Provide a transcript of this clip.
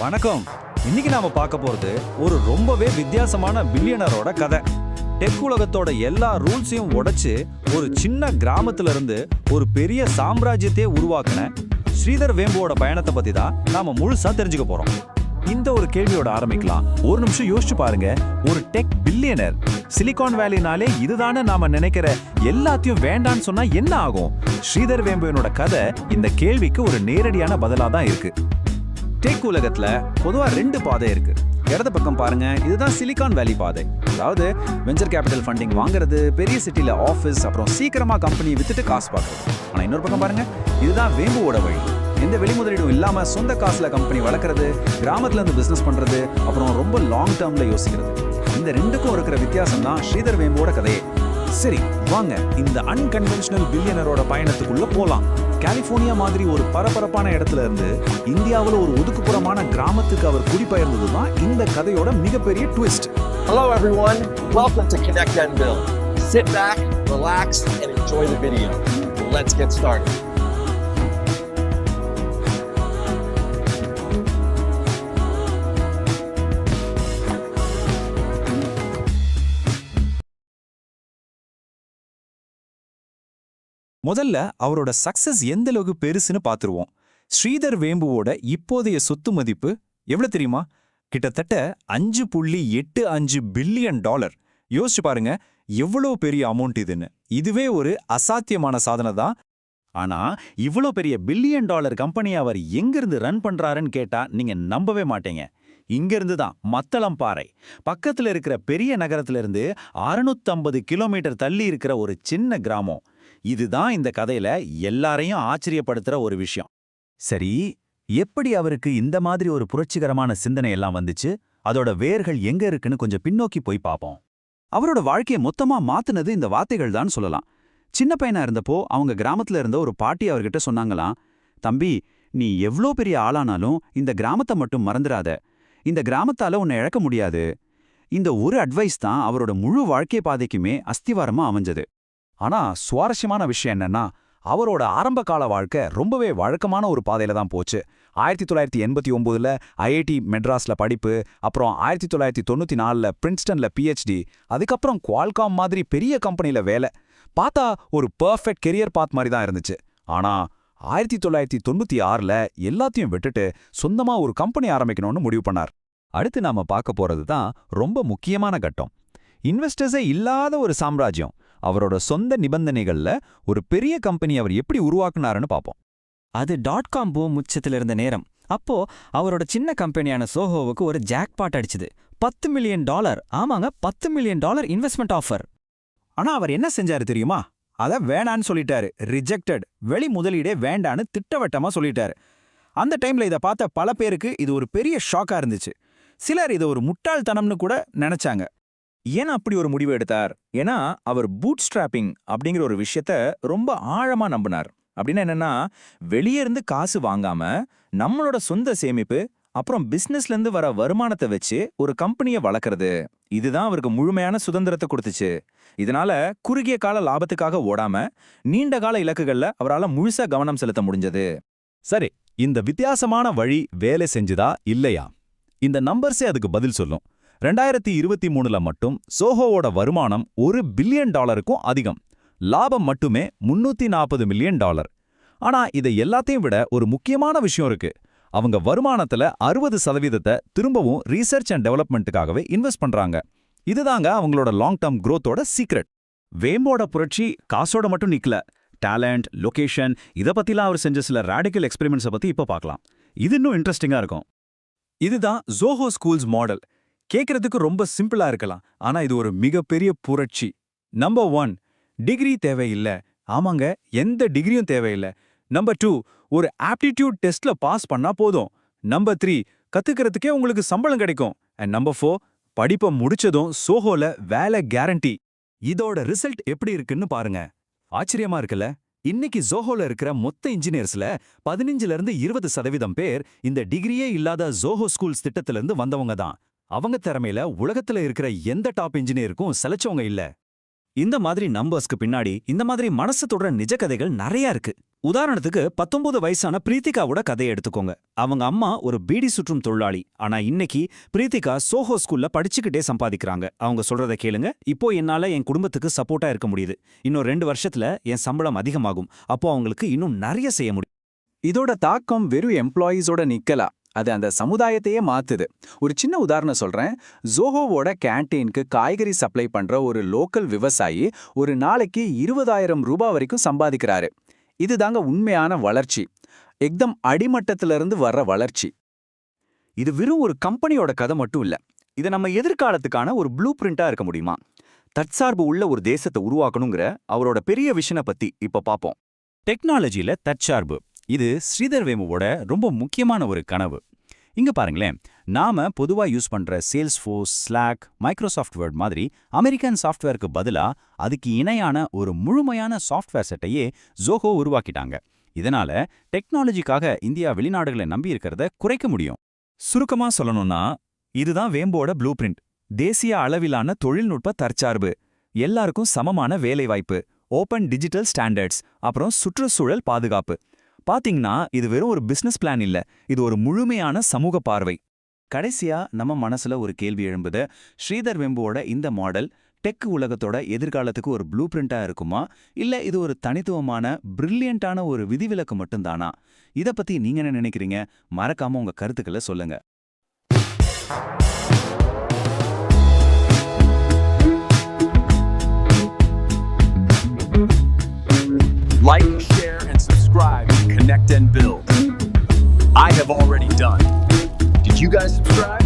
வணக்கம். இன்னைக்கு நாம பார்க்க போறது ஒரு ரொம்பவே வித்தியாசமான பில்லியனரோட கதை. டெக் உலகத்தோட எல்லா ரூல்ஸையும் உடைச்சு ஒரு சின்ன கிராமத்துல இருந்து ஒரு பெரிய சாம்ராஜ்யத்தையே உருவாக்குன ஸ்ரீதர் வேம்புவோட பயணத்தை பத்தி தான் நாம முழுசா தெரிஞ்சுக்க போறோம். இந்த ஒரு கேள்வியோட ஆரம்பிக்கலாம். ஒரு நிமிஷம் யோசிச்சு பாருங்க. ஒரு டெக் பில்லியனர் சிலிகான் வேலினாலே இதுதானே நாம நினைக்கிற எல்லாத்தையும் வேண்டான்னு சொன்னா என்ன ஆகும்? ஸ்ரீதர் வேம்புவனோட கதை இந்த கேள்விக்கு ஒரு நேரடியான பதிலா தான் இருக்கு. டெக் உலகத்துல பொதுவா ரெண்டு பாதை இருக்கு. இடது பக்கம் பாருங்க இதுதான் சிலிகான் வேலி பாதை. அதாவது வெஞ்சர் கேபிட்டல் ஃபண்டிங் வாங்குறது பெரிய சிட்டியில ஆஃபீஸ் அப்புறம் சீக்கிரமா கம்பெனி வித்துட்டு காசு பார்க்கறது. ஆனா இன்னொரு பக்கம் பாருங்க இதுதான் வேம்புவோட வழி. எந்த வெளிமுதலீடும் இல்லாம சொந்த காசுல கம்பெனி வளர்க்கறது கிராமத்துல இருந்து பிசினஸ் பண்றது அப்புறம் ரொம்ப லாங் டேர்ம்ல யோசிக்கிறது. இந்த ரெண்டுக்கும் இருக்கிற வித்தியாசம் தான் ஸ்ரீதர் வேம்புவோட கதையே. சரி வாங்க இந்த அன்கன்வென்ஷனல் பில்லியனரோட பயணத்துக்குள்ள போலாம். கலிபோர்னியா மாதிரி ஒரு பரபரப்பான இடத்துல இருந்து இந்தியாவில் ஒரு ஒதுக்குப்புறமான கிராமத்துக்கு அவர் குடிபெயர்ந்தது தான் இந்த கதையோட மிகப்பெரிய twist Hello everyone, welcome to Connect and Build. Sit back, relax, and enjoy the video. Let's get started. முதல்ல அவரோட சக்சஸ் எந்த அளவுக்கு பெருசுன்னு பார்த்துருவோம். ஸ்ரீதர் வேம்புவோட இப்போதைய சொத்து மதிப்பு எவ்வளோ தெரியுமா? கிட்டத்தட்ட அஞ்சு புள்ளி எட்டு அஞ்சு பில்லியன் டாலர். யோசிச்சு பாருங்க எவ்வளோ பெரிய அமௌண்ட் இதுன்னு. இதுவே ஒரு அசாத்தியமான சாதனை தான். ஆனா இவ்வளோ பெரிய பில்லியன் டாலர் கம்பெனி அவர் எங்கிருந்து ரன் பண்றாருன்னு கேட்டா நீங்க நம்பவே மாட்டீங்க. இங்கிருந்து தான் மத்தளம்பாறை பக்கத்துல இருக்கிற பெரிய நகரத்துல இருந்து 650 கிலோமீட்டர் தள்ளி இருக்கிற ஒரு சின்ன கிராமம். இதுதான் இந்த கதையில எல்லாரையும் ஆச்சரியப்படுத்துற ஒரு விஷயம். சரி எப்படி அவருக்கு இந்த மாதிரி ஒரு புரட்சிகரமான சிந்தனை எல்லாம் வந்துச்சு? அதோட வேர்கள் எங்க இருக்குன்னு கொஞ்சம் பின்னோக்கி போய் பார்ப்போம் அவரோட வாழ்க்கையை மொத்தமா மாத்துனது இந்த வார்த்தைகள் தான் சொல்லலாம். சின்ன பையனா இருந்தப்போ அவங்க கிராமத்துல இருந்த ஒரு பாட்டி அவர்கிட்ட சொன்னாங்களாம் தம்பி நீ எவ்ளோ பெரிய ஆளானாலும் இந்த கிராமத்தை மட்டும் மறந்துடாத இந்த கிராமத்தால உன்னை இழக்க முடியாது. இந்த ஒரு அட்வைஸ் தான் அவரோட முழு வாழ்க்கை பாதைக்குமே அஸ்திவாரமா அமைஞ்சது. ஆனா சுவாரஸ்யமான விஷயம் என்னன்னா அவரோட ஆரம்ப கால வாழ்க்கை ரொம்பவே வழக்கமான ஒரு பாதையில தான் போச்சு. ஆயிரத்தி தொள்ளாயிரத்தி எண்பத்தி ஒன்பதுல ஐஐடி மெட்ராஸ்ல படிப்பு அப்புறம் ஆயிரத்தி தொள்ளாயிரத்தி தொண்ணூத்தி நாலுல பிரின்ஸ்டன்ல பிஹெச்டி அதுக்கப்புறம் குவால்காம் மாதிரி பெரிய கம்பெனில வேலை. பார்த்தா ஒரு பெர்ஃபெக்ட் கெரியர் பாத் மாதிரி தான் இருந்துச்சு. ஆனா ஆயிரத்தி தொள்ளாயிரத்தி தொண்ணூத்தி ஆறுல எல்லாத்தையும் விட்டுட்டு சொந்தமா ஒரு கம்பெனி ஆரம்பிக்கணும்னு முடிவு பண்ணார். அடுத்து நாம பார்க்க போறது தான் ரொம்ப முக்கியமான கட்டம். இன்வெஸ்டர்ஸே இல்லாத ஒரு சாம்ராஜ்யம். அவரோட சொந்த நிபந்தனைகள்ல ஒரு பெரிய கம்பெனி அவர் எப்படி உருவாக்குனாருன்னு பார்ப்போம். அது டாட் காம் பூம் உச்சத்தில் இருந்த நேரம். அப்போ அவரோட சின்ன கம்பெனியான சோஹோவுக்கு ஒரு ஜாக்பாட் அடிச்சுது. பத்து மில்லியன் டாலர் ஆமாங்க பத்து மில்லியன் டாலர் இன்வெஸ்ட்மெண்ட் ஆஃபர் ஆனா அவர் என்ன செஞ்சாரு தெரியுமா? அத வேணான்னு சொல்லிட்டாரு. ரிஜெக்டட் வெளி முதலீடே வேண்டான்னு திட்டவட்டமா சொல்லிட்டாரு. அந்த டைம்ல இத பார்த்த பல பேருக்கு இது ஒரு பெரிய ஷாக்கா இருந்துச்சு. சிலர் இதை ஒரு முட்டாள்தனம்னு கூட நினைச்சாங்க. ஏன் அப்படி ஒரு முடிவு எடுத்தார்? ஏன்னா அவர் பூட் ஸ்ட்ராப்பிங் அப்படிங்கிற ஒரு விஷயத்த ரொம்ப ஆழமா நம்பினார். அப்படின்னா என்னன்னா வெளியே இருந்து காசு வாங்காம நம்மளோட சொந்த சேமிப்பு அப்புறம் பிசினஸ்ல இருந்து வர வருமானத்தை வச்சு ஒரு கம்பெனியை வளர்க்கறது. இதுதான் அவருக்கு முழுமையான சுதந்திரத்தை கொடுத்துச்சு. இதனால குறுகிய கால லாபத்துக்காக ஓடாம நீண்ட கால இலக்குகள்ல அவரால முழுசா கவனம் செலுத்த முடிஞ்சது. சரி இந்த வித்தியாசமான வழி வேலை செஞ்சுதா இல்லையா? இந்த நம்பர்ஸே அதுக்கு பதில் சொல்லும். ரெண்டாயிரத்தி இருபத்தி மூணுல மட்டும் சோஹோவோட வருமானம் ஒரு பில்லியன் டாலருக்கும் அதிகம். லாபம் மட்டுமே முன்னூத்தி நாற்பது மில்லியன் டாலர். ஆனா இதை எல்லாத்தையும் விட ஒரு முக்கியமான விஷயம் இருக்கு. அவங்க வருமானத்துல அறுபது சதவீதத்தை திரும்பவும் ரீசர்ச் அண்ட் டெவலப்மெண்ட்டுக்காகவே இன்வெஸ்ட் பண்றாங்க. இதுதாங்க அவங்களோட லாங் டேர்ம் குரோத்தோட சீக்ரெட் வேம்போட புரட்சி காசோட மட்டும் நிக்கல. டேலண்ட் லொகேஷன் இத பத்திலாம் அவர் செஞ்ச சில ரேடிக்கல் எக்ஸ்பெரிமெண்ட்ஸை பத்தி இப்போ பார்க்கலாம். இது இன்னும் இன்ட்ரெஸ்டிங்கா இருக்கும். இதுதான் ஜோஹோ ஸ்கூல்ஸ் மாடல் கேட்கறதுக்கு ரொம்ப சிம்பிளா இருக்கலாம். ஆனா இது ஒரு மிகப்பெரிய புரட்சி. நம்பர் ஒன் டிகிரி தேவையில்லை. ஆமாங்க எந்த டிகிரியும் தேவையில்லை. நம்பர் டூ ஒரு ஆப்டிடியூட் டெஸ்ட்ல பாஸ் பண்ணா போதும். நம்பர் த்ரீ கத்துக்கிறதுக்கே உங்களுக்கு சம்பளம் கிடைக்கும். அண்ட் நம்பர் ஃபோர் படிப்பை முடிச்சதும் சோஹோல வேலை கேரண்டி இதோட ரிசல்ட் எப்படி இருக்குன்னு பாருங்க. ஆச்சரியமா இருக்குல்ல? இன்னைக்கு ஜோஹோல இருக்கிற மொத்த இன்ஜினியர்ஸ்ல பதினஞ்சுல இருந்து இருபது சதவீதம் பேர் இந்த டிகிரியே இல்லாத ஜோஹோ ஸ்கூல்ஸ் திட்டத்துல இருந்து வந்தவங்க தான். அவங்க திறமையில உலகத்துல இருக்கிற எந்த டாப் இன்ஜினியருக்கும் செலச்சவங்க இல்ல. இந்த மாதிரி நம்பர்ஸ்க்கு பின்னாடி இந்த மாதிரி மனசு தொடர நிஜ கதைகள் நிறைய இருக்கு. உதாரணத்துக்கு பத்தொன்பது வயசான பிரீத்திகாவோட கதையை எடுத்துக்கோங்க. அவங்க அம்மா ஒரு பீடி சுற்றும் தொழிலாளி. ஆனா இன்னைக்கு பிரீத்திகா சோஹோ ஸ்கூல்ல படிச்சுக்கிட்டே சம்பாதிக்கிறாங்க. அவங்க சொல்றத கேளுங்க. இப்போ என்னால என் குடும்பத்துக்கு சப்போர்ட்டா இருக்க முடியுது. இன்னும் ரெண்டு வருஷத்துல என் சம்பளம் அதிகமாகும். அப்போ அவங்களுக்கு இன்னும் நிறைய செய்ய முடியும். இதோட தாக்கம் வெறும் எம்ப்ளாயீஸோட நிக்கலா? அது அந்த சமுதாயத்தையே மாத்துது. ஒரு சின்ன உதாரணம் சொல்றேன். ஜோஹோவோட கேண்டீனுக்கு காய்கறி சப்ளை பண்ற ஒரு லோக்கல் விவசாயி ஒரு நாளைக்கு இருபதாயிரம் ரூபாய் வரைக்கும் சம்பாதிக்கிறாரு. இதுதாங்க உண்மையான வளர்ச்சி. எக்தம் அடிமட்டத்திலிருந்து வர்ற வளர்ச்சி. இது வெறும் ஒரு கம்பெனியோட கதை மட்டும் இல்ல. இது நம்ம எதிர்காலத்துக்கான ஒரு ப்ளூ பிரிண்டா இருக்க முடியுமா? தற்சார்பு உள்ள ஒரு தேசத்தை உருவாக்கணுங்கிற அவரோட பெரிய விஷனை பத்தி இப்ப பாப்போம். டெக்னாலஜில தற்சார்பு. இது ஸ்ரீதர் வேமுவோட ரொம்ப முக்கியமான ஒரு கனவு. இங்க பாருங்களேன் நாம பொதுவா யூஸ் பண்ற Salesforce Slack Microsoft Word மாதிரி அமெரிக்கன் சாஃப்ட்வேருக்கு பதிலா அதுக்கு இணையான ஒரு முழுமையான சாஃப்ட்வேர் செட்டையே ஜோஹோ உருவாக்கிட்டாங்க. இதனால டெக்னாலஜிக்காக இந்தியா வெளிநாடுகளை நம்பி இருக்கிறத குறைக்க முடியும். சுருக்கமா சொல்லணும்னா இதுதான் வேம்போட ப்ளூ பிரிண்ட். தேசிய அளவிலான தொழில்நுட்ப தற்சார்பு. எல்லாருக்கும் சமமான வேலைவாய்ப்பு. ஓபன் டிஜிட்டல் ஸ்டாண்டர்ட்ஸ் அப்புறம் சுற்றுச்சூழல் பாதுகாப்பு. பாத்தீங்கன்னா இது வெறும் ஒரு பிசினஸ் பிளான் இல்ல. இது ஒரு முழுமையான சமூக பார்வை. கடைசியா நம்ம மனசுல ஒரு கேள்வி எழும்புது. ஸ்ரீதர் வெம்புவோட இந்த மாடல் டெக் உலகத்தோட எதிர்காலத்துக்கு ஒரு ப்ளூ பிரிண்டா இருக்குமா? இல்ல இது ஒரு தனித்துவமான பிரில்லியண்டான ஒரு விதிவிலக்கு மட்டும்தானா? இத பத்தி நீங்க என்ன நினைக்கிறீங்க? மறக்காம உங்க கருத்துக்களை சொல்லுங்க. Connect and Build. I have already done. Did you guys subscribe?